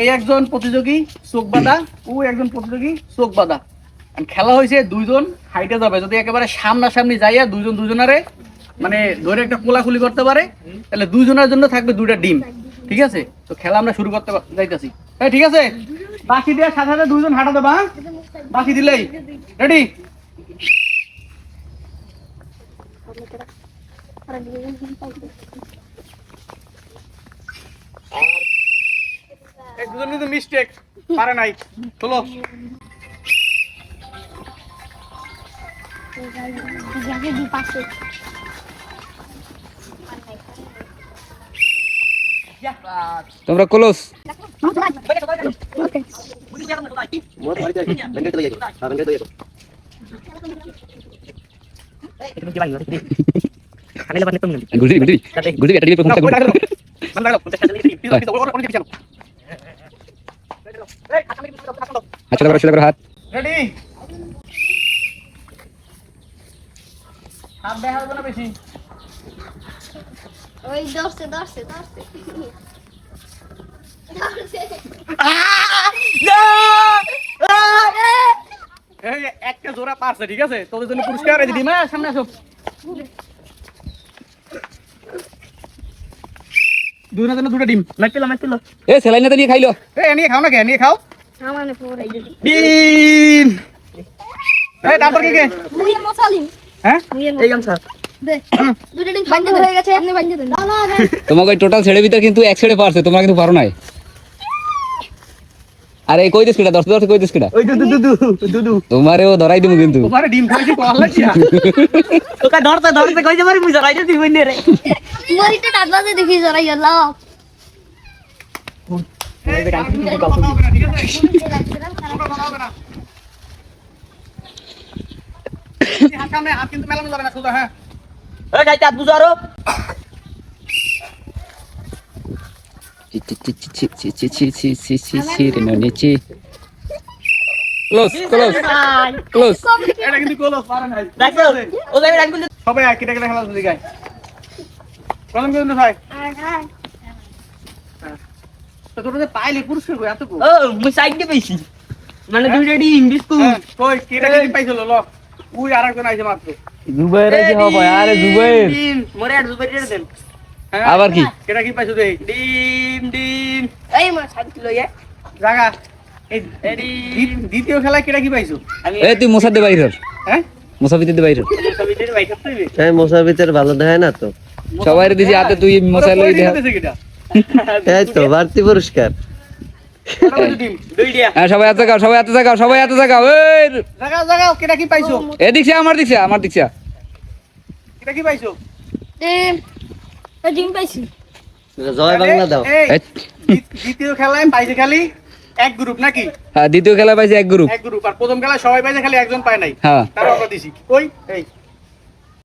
এই একজন প্রতিযোগী চোখ বাঁধা, ও একজন প্রতিযোগী চোখ বাঁধা। খেলা হয়েছে দুইজন, হাইটে যাবে। যদি একেবারে সামনাসামনি যাইয়া দুইজন দুজনারে মানে ধরে একটা কোলাকুলি করতে পারে, তাহলে দুইজনের জন্য থাকবে দুইটা ডিম। ঠিক আছে? তো খেলা আমরা শুরু করতে যাইতাছি। ঠিক আছে? বাকি দেওয়ার সাথে সাথে দুইজন হাঁটা দেবা হ্যাঁ? বাকি দিলেই। Ready eh itu itu mistake, marah nai, cuelok. একটা জোড়া পারছে ঠিক আছে? তোদের জন্য পুরস্কার দিদিমা সামনে আসো। দুজনের জন্য দুটো ডিম। এ নিয়ে খাইলো। নিয়ে খাও না কে নিয়ে খাও? ডিম। এই তারপর কি কে? মশালিম হ্যাঁ? এই গামছা। দে দুটো ডিম বান্ধে হয়ে গেছে আপনি বান্ধে দেন না না না। তোমাকে টোটাল ছেড়ে ভিতর কিন্তু এক ছেড়ে পারছে তোমরা কিন্তু পারো নাই। আরে এই কই দিস কিটা? দশ দশ কই দিস কিটা? ওই দুদু দুদু দুদু তোমারেও ধরাই দিমু কিন্তু। তোমারে ডিম খাইছি কল লাগিয়া তোকে ধরতে ধরতে কইতে পারি মুই জরাই দিই বইনে রে। মরিটা দাঁত বাজে দেখি জরা গেল সবাই কিন্তু ভাই। তোর যে পাইলি পুরস্কার কই এত ও মুই সাইড দিয়ে মানে দুইটা ডিম বিস্কুট কই? কেটে কেটে পাইছিল ল। উই আরেকজন আইছে মাত্র। জুবাইর কি হবে আরে জুবাইর মোরে আর দুবার দেন। আবার কি? কেটা কি পাইছো দেই? ডিম ডিম এই মা জাগা। দ্বিতীয় খেলায় কেটা কি পাইছো? এ তুই মশা দে বাইর হ। হ্যাঁ দে বাইর ভিতরে ভালো দেখায় না তো। সবাই দিছি হাতে তুই মশা লই দে এই তো বাড়তি পুরস্কার। হ্যাঁ সবাই হাতে জাগাও সবাই হাতে সবাই হাতে জাগাও এই। জাগা জাগা কেটা কি পাইছো? এ দিকছে আমার আমার দিকছে কেটা কি পাইছো? ডিম ডিম পাইছি। জয় বাংলা দাও। এই, এই, দ্বি- দ্বিতীয় খেলায় পাইছে খালি এক গ্রুপ নাকি? হ্যাঁ দ্বিতীয় খেলা পাইছে এক গ্রুপ এক গ্রুপ আর প্রথম খেলায় সবাই পাইছে খালি একজন পায় নাই। হ্যাঁ। তার আমরা দিছি। কই? এই।